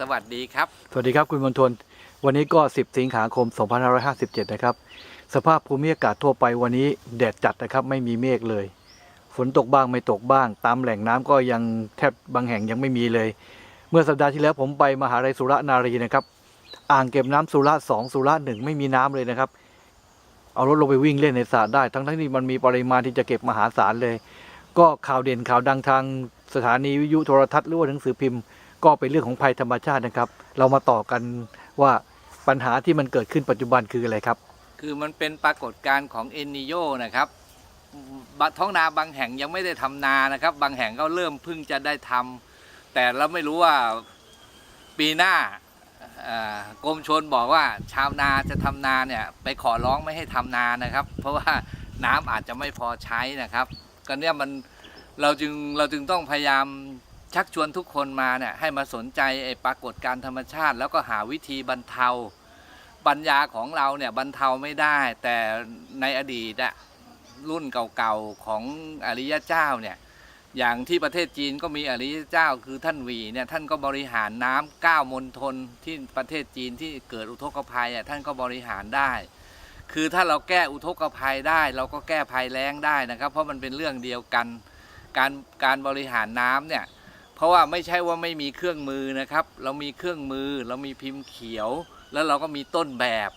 สวัสดีครับ สวัสดีครับคุณมณฑลวันนี้ก็ 10 สิงหาคม 2557 นะครับ สภาพภูมิอากาศทั่วไปวันนี้แดดจัดนะครับไม่มีเมฆเลย ฝนตกบ้างไม่ตกบ้าง ตามแหล่งน้ำก็ยังแทบบางแห่งยังไม่มีเลย เมื่อสัปดาห์ที่แล้วผมไปมหาลัยสุรนารีนะครับ อ่างเก็บน้ำสุราสองสุราหนึ่งไม่มีน้ำเลยนะครับ เอารถลงไปวิ่งเล่นในสระได้ ทั้งทั้งที่มันมีปริมาณที่จะเก็บมหาศาลเลย ก็ข่าวเด่นข่าวดังทางสถานีวิทยุโทรทัศน์หรือว่าหนังสือพิมพ์ ก็เป็นเรื่องของภัยธรรมชาตินะครับ เรามาต่อกันว่าปัญหาที่มันเกิดขึ้นปัจจุบันคืออะไรครับ คือมันเป็นปรากฏการณ์ของเอลนิโยนะครับท้องนาบางแห่งยังไม่ได้ทำนานะครับ บางแห่งก็เริ่มเพิ่งจะได้ทำแต่เราไม่รู้ว่าปีหน้ากรมชนบอกว่าชาวนาจะทำนาเนี่ยไปขอร้องไม่ให้ทำนานะครับ เพราะว่าน้ำอาจจะไม่พอใช้นะครับก็เนี่ยมันเราจึงเราจึงต้องพยายาม ชักชวนทุกคนมาเนี่ยให้มาสนใจไอ้ปรากฏการธรรมชาติ แล้วก็หาวิธีบรรเทาปัญญาของเราเนี่ยบรรเทาไม่ได้ แต่ในอดีตอะรุ่นเก่าๆของอริยเจ้าเนี่ยอย่างที่ประเทศจีนก็มีอริยเจ้าคือท่านหวีเนี่ยท่านก็บริหารน้ำเก้ามณฑลที่ประเทศจีนที่เกิดอุทกภัยอะท่านก็บริหารได้ คือถ้าเราแก้อุทกภัยได้ เราก็แก้ภัยแล้งได้นะครับ เพราะมันเป็นเรื่องเดียวกัน การการบริหารน้ำเนี่ย เพราะว่าไม่ใช่ว่าไม่มีเครื่องมือนะครับ เรามีเครื่องมือ เรามีพิมพ์เขียว แล้วเราก็มีต้นแบบ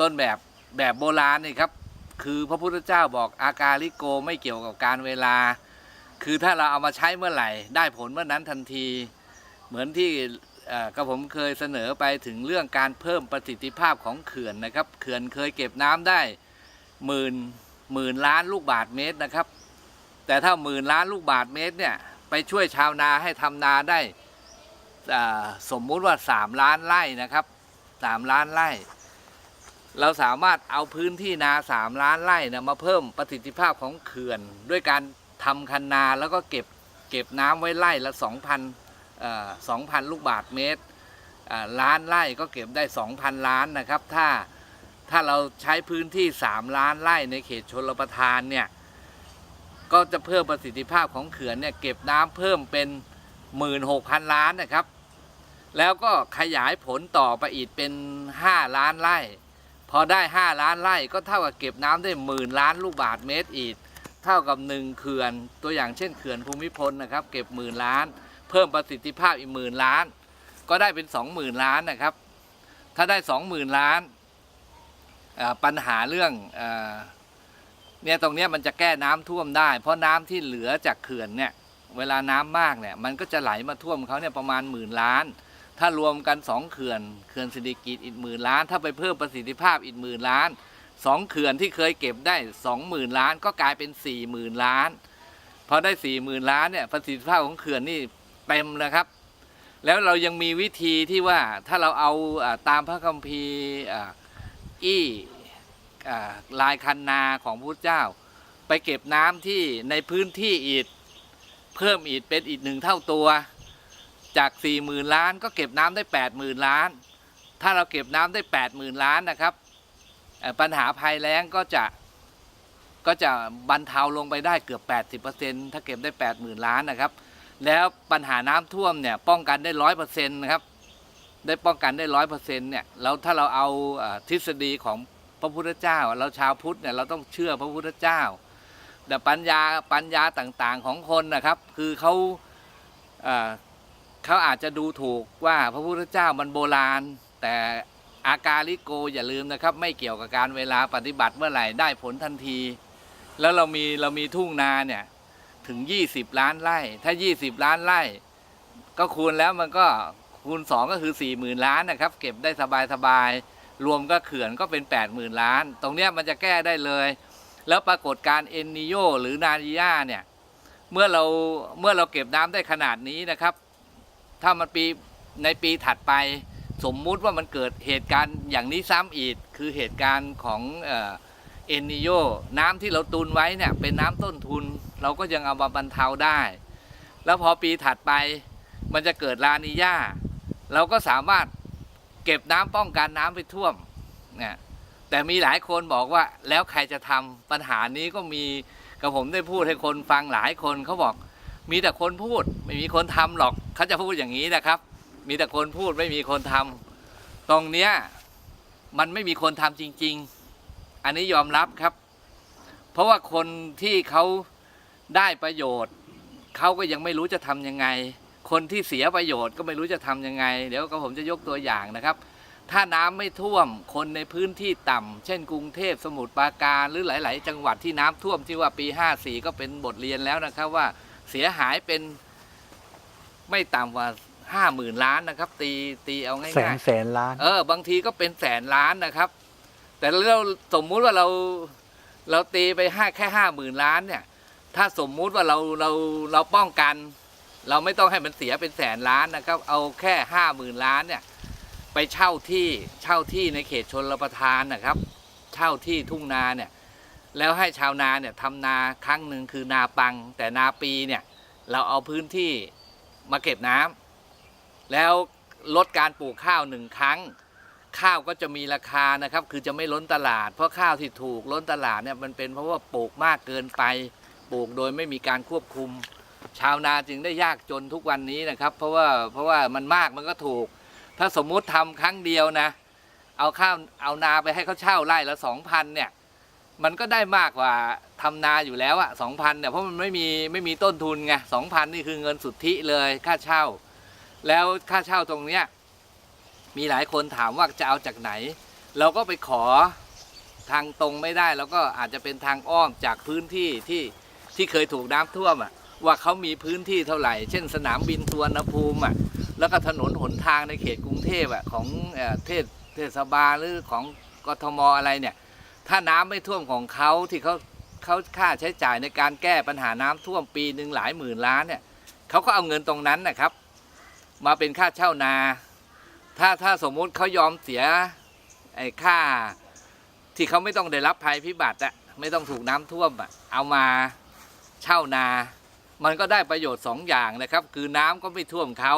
ต้นแบบแบบโบราณนี่ครับ คือพระพุทธเจ้าบอกอาการลิโกไม่เกี่ยวกับการเวลา คือถ้าเราเอามาใช้เมื่อไหร่ ได้ผลเมื่อนั้นทันที เหมือนที่เอ่อก็ผมเคยเสนอไปถึงเรื่องการเพิ่มประสิทธิภาพของเขื่อนนะครับ เขื่อนเคยเก็บน้ำได้หมื่นหมื่นล้านลูกบาทเมตรนะครับ แต่ถ้าหมื่นล้านลูกบาทเมตรเนี่ย ไปช่วยชาวนาให้ทำนาได้สมมุติว่า 3 ล้านไร่นะครับ 3 ล้านไร่ เราสามารถเอาพื้นที่นา 3 ล้านไร่นะมาเพิ่มประสิทธิภาพของเขื่อน ด้วยการทำคันนาแล้วก็เก็บเก็บน้ำไว้ไร่ละ 2,000เอ่อ2,000 ลูกบาทเมตรล้านไร่ก็เก็บได้ 2,000 ล้านนะครับ ถ้าถ้าเราใช้พื้นที่ 3 ล้านไร่ในเขตชนรประทานเนี่ย ก็จะเพิ่มประสิทธิภาพของเขื่อนเนี่ยเก็บน้ำเพิ่มเป็น 16,000 ล้านนะครับ แล้วก็ขยายผลต่อไปอีกเป็น 5 ล้านไร่ พอได้ 5 ล้านไร่ก็เท่ากับเก็บน้ำได้หมื่นล้านลูกบาทเมตรอีก เท่ากับหนึ่งเขื่อน ตัวอย่างเช่นเขื่อนภูมิพลนะครับ เก็บหมื่นล้าน เพิ่มประสิทธิภาพอีกหมื่นล้าน ก็ได้เป็น 20,000 ล้านนะครับ ถ้าได้ 20,000 ล้านปัญหาเรื่องอ เนี่ยตรงเนี้ยมันจะแก้น้ำท่วมได้ เพราะน้ำที่เหลือจากเขื่อนเนี่ยเวลาน้ำมากเนี่ยมันก็จะไหลมาท่วมเขาเนี่ยประมาณหมื่นล้าน ถ้ารวมกันสองเขื่อนเขื่อนสิริกิตอีกหมื่นล้าน ถ้าไปเพิ่มประสิทธิภาพอีกหมื่นล้านสองเขื่อนที่เคยเก็บได้สองหมื่นล้าน ก็กลายเป็นสี่หมื่นล้านพอได้สี่หมื่นล้านเนี่ยประสิทธิภาพของเขื่อนนี่เต็มนะครับ แล้วเรายังมีวิธีที่ว่าถ้าเราเอาตามพระคัมภีร์อี้ ลายคันนาของพระพุทธเจ้า ไปเก็บน้ำที่ในพื้นที่อีกเพิ่มอีกเป็นอีกหนึ่งเท่าตัว จาก4ี่หมื่นล้านก็เก็บน้ำได้8ปดหมื่นล้าน ถ้าเราเก็บน้ำได้8ปดหมื่นล้านนะครับปัญหาภัยแล้งก็จะก็จะบรรเทาลงไปได้เกือบ 80%ถ้าเก็บได้ 8 0,000 ล้านนะครับ แล้วปัญหาน้ำท่วมเนี่ยป้องกันได้ร้อยเปอร์เซ็นต์นะครับ ได้ป้องกันได้ร้อยเปอร์เซ็นต์เนี่ยแล้วถ้าเราเอาทฤษฎีของ พระพุทธเจ้า เราชาวพุทธเนี่ยเราต้องเชื่อพระพุทธเจ้า แต่ปัญญาปัญญาต่างๆของคนนะครับ คือเขาเเขาอาจจะดูถูกว่าพระพุทธเจ้ามันโบราณ แต่อาการลิโกอย่าลืมนะครับ ไม่เกี่ยวกับการเวลาปฏิบัติเมื่อไหร่ได้ผลทันที แล้วเรามีเรามีทุ่งนาเนี่ยถึง 20 ล้านไร่ ถ้า 20 ล้านไร่ ก็คูณแล้วมันก็คูณ 2 ก็คือ 40,000 ล้านนะครับ เก็บได้สบายๆ รวมก็เขื่อนก็เป็น 80,000ล้าน ตรงเนี้ยมันจะแก้ได้เลย แล้วปรากฏการเอลนิโยหรือนานิยาเนี่ย เมื่อเราเมื่อเราเก็บน้ำได้ขนาดนี้นะครับ ถ้ามันปีในปีถัดไป สมมุติว่ามันเกิดเหตุการณ์อย่างนี้ซ้ำอีก คือเหตุการณ์ของเอ่อลนิโยน้ำที่เราตุนไว้เนี่ยเป็นน้ำต้นทุน เราก็ยังเอามาบรรเทาได้ แล้วพอปีถัดไปมันจะเกิดลานิยาเราก็สามารถ เก็บน้ำป้องกันน้ำไปท่วมนี่แต่มีหลายคนบอกว่าแล้วใครจะทำปัญหานี้ก็มีกับผมได้พูดให้คนฟังหลายคนเขาบอก มีแต่คนพูดไม่มีคนทำหรอกเขาจะพูดอย่างนี้นะครับ มีแต่คนพูดไม่มีคนทำตรงเนี้ยมันไม่มีคนทำจริง ๆ อันนี้ยอมรับครับ เพราะว่าคนที่เขาได้ประโยชน์เขาก็ยังไม่รู้จะทำยังไง คนที่เสียประโยชน์ก็ไม่รู้จะทำยังไง เดี๋ยวก็ผมจะยกตัวอย่างนะครับ ถ้าน้ำไม่ท่วมคนในพื้นที่ต่ำเช่น กรุงเทพสมุทรปราการหรือหลาย ๆ จังหวัดที่น้ำท่วมที่ว่าปี 54 ก็เป็นบทเรียนแล้วนะครับว่าเสียหายเป็นไม่ต่ำกว่าห้าหมื่นล้านนะครับ ตีตีเอาง่ายๆแสนแสนล้าน เออบางทีก็เป็นแสนล้านนะครับ แต่เราสมมุติว่าเราเราตีไปห้าแค่ห้าหมื่นล้านเนี่ย ถ้าสมมุติว่าเราเราเราป้องกัน เราไม่ต้องให้มันเสียเป็นแสนล้านนะครับ เอาแค่ห้าหมื่นล้านเนี่ยไปเช่าที่เช่าที่ในเขตชนรประทานนะครับ เช่าที่ทุ่งนาเนี่ยแล้วให้ชาวนาเนี่ยทำนาครั้งหนึ่งคือนาปัง แต่นาปีเนี่ยเราเอาพื้นที่มาเก็บน้ำแล้วลดการปลูกข้าวหนึ่งครั้ง ข้าวก็จะมีราคานะครับ คือจะไม่ล้นตลาด เพราะข้าวที่ถูกล้นตลาดเนี่ยมันเป็นเพราะว่าปลูกมากเกินไปปลูกโดยไม่มีการควบคุม ชาวนาจึงได้ยากจนทุกวันนี้นะครับ เพราะว่าเพราะว่ามันมากมันก็ถูก ถ้าสมมุติทำครั้งเดียวนะ เอาข้าวเอานาไปให้เขาเช่าไร่ละสองพันเนี่ยมันก็ได้มากกว่าทำนาอยู่แล้วอะสองพันเนี่ยเพราะมันไม่มีไม่มีต้นทุนไงสองพันนี่คือเงินสุทธิเลยค่าเช่า แล้วค่าเช่าตรงเนี้ยมีหลายคนถามว่าจะเอาจากไหน เราก็ไปขอทางตรงไม่ได้ แล้วก็อาจจะเป็นทางอ้อมจากพื้นที่ที่ที่เคยถูกน้ำท่วมอะ ว่าเขามีพื้นที่เท่าไหร่ เช่น สนามบินสุวรรณภูมิอะแล้วก็ถนนหนทางในเขตกรุงเทพอะของเทศเทศบาลหรือของกทมอะไรเนี่ย ถ้าน้ำไม่ท่วมของเขาที่เขาเขาค่าใช้จ่ายในการแก้ปัญหาน้ำท่วมปีหนึ่งหลายหมื่นล้านเนี่ยเขาก็เอาเงินตรงนั้นนะครับ มาเป็นค่าเช่านา ถ้าถ้าสมมุติเขายอมเสียไอ้ค่าที่เขาไม่ต้องได้รับภัยพิบัติอะไม่ต้องถูกน้ำท่วมอะเอามาเช่านา มันก็ได้ประโยชน์สองอย่างนะครับ คือน้ำก็ไม่ท่วมเขา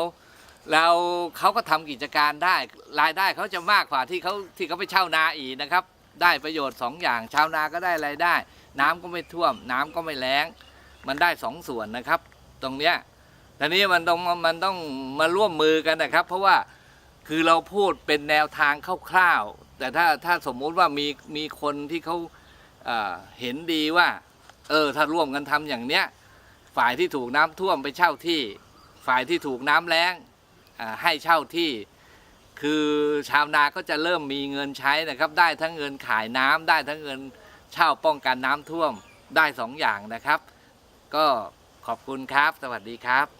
แล้วเขาก็ทำกิจการได้รายได้เขาจะมากกว่าที่เขาที่เขาไปเช่านาอีกนะครับ ได้ประโยชน์สองอย่างชาวนาก็ได้รายได้ น้ำก็ไม่ท่วม น้ำก็ไม่แล้ง มันได้สองส่วนนะครับ ตรงเนี้ยแต่นี้มันต้องมันต้องมาร่วมมือกันนะครับ เพราะว่าคือเราพูดเป็นแนวทางคร่าวๆแต่ถ้าถ้าสมมุติว่ามีมีคนที่เขาเเห็นดีว่า เออถ้าร่วมกันทำอย่างเนี้ย ฝ่ายที่ถูกน้ำท่วมไปเช่าที่ ฝ่ายที่ถูกน้ำแล้งให้เช่าที่ คือชาวนาก็จะเริ่มมีเงินใช้นะครับ ได้ทั้งเงินขายน้ำได้ทั้งเงินเช่าป้องกันน้ำท่วมได้สองอย่างนะครับ ก็ขอบคุณครับ สวัสดีครับ